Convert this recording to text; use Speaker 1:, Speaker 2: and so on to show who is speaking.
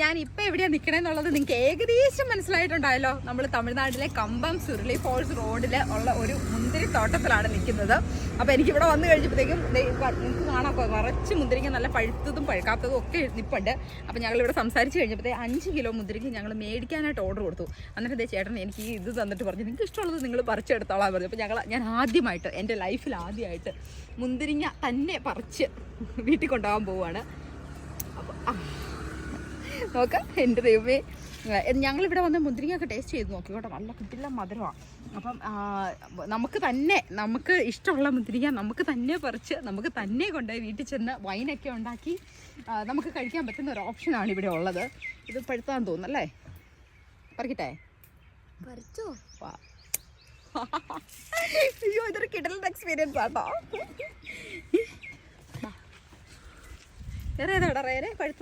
Speaker 1: ഞാൻ ഇപ്പൊ എവിടെയാണ് നിൽക്കണമെന്നുള്ളത് നിങ്ങൾക്ക് ഏകദേശം മനസ്സിലായിട്ടുണ്ടായല്ലോ. നമ്മൾ തമിഴ്നാട്ടിലെ കമ്പം സുരുളി ഫോൾസ് റോഡിൽ ഉള്ള ഒരു മുന്തിരി തോട്ടത്തിലാണ് നിൽക്കുന്നത് അപ്പോൾ എനിക്ക് ഇവിടെ വന്നു കഴിഞ്ഞപ്പോഴത്തേക്കും നിങ്ങൾക്ക് കാണാം. കുറച്ച് മുന്തിരിങ്ങ നല്ല പഴുത്തതും പഴുക്കാത്തതും ഒക്കെ നിപ്പുണ്ട് അപ്പോൾ ഞങ്ങൾ ഇവിടെ സംസാരിച്ച് കഴിഞ്ഞപ്പോഴത്തേ അഞ്ച് കിലോ മുന്തിരിക്ക് ഞങ്ങൾ മേടിക്കാനായിട്ട് ഓർഡർ കൊടുത്തു. അന്നേരം ദേ ചേട്ടൻ എനിക്ക് ഇത് തന്നിട്ട് പറഞ്ഞു നിങ്ങൾക്ക് ഇഷ്ടമുള്ളത് നിങ്ങൾ പറിച്ചെടുത്തോളാൻ പറഞ്ഞു. അപ്പോൾ ഞങ്ങൾ ഞാൻ ആദ്യമായിട്ട് എന്റെ ലൈഫിൽ ആദ്യമായിട്ട് മുന്തിരിങ്ങ തന്നെ പറിച്ച് വീട്ടിൽ കൊണ്ടുപോകാൻ പോവുകയാണ്. നോക്കാം. എന്റെ ദൈവമേ. ഞങ്ങളിവിടെ വന്ന് മുന്തിരിങ്ങയൊക്കെ ടേസ്റ്റ് ചെയ്ത് നോക്കി കേട്ടോ. നല്ല കിട്ടില്ല മധുരമാണ്. അപ്പം നമുക്ക് തന്നെ നമുക്ക് ഇഷ്ടമുള്ള മുന്തിരിങ്ങ നമുക്ക് തന്നെ പറിച്ച് നമുക്ക് തന്നെ കൊണ്ടുപോയി വീട്ടിൽ ചെന്ന് വൈനൊക്കെ ഉണ്ടാക്കി നമുക്ക് കഴിക്കാൻ പറ്റുന്ന ഒരു ഓപ്ഷനാണ് ഇവിടെ ഉള്ളത്. ഇത് പഴുത്താൻ തോന്നുന്നു അല്ലേ? പറിക്കട്ടെ?
Speaker 2: പറിച്ചോ.
Speaker 1: അയ്യോ ഇതൊരു കിടലിന്റെ എക്സ്പീരിയൻസ് ആട്ടോ. വേറെ ഏതാടാ വേറെ പഴുത്ത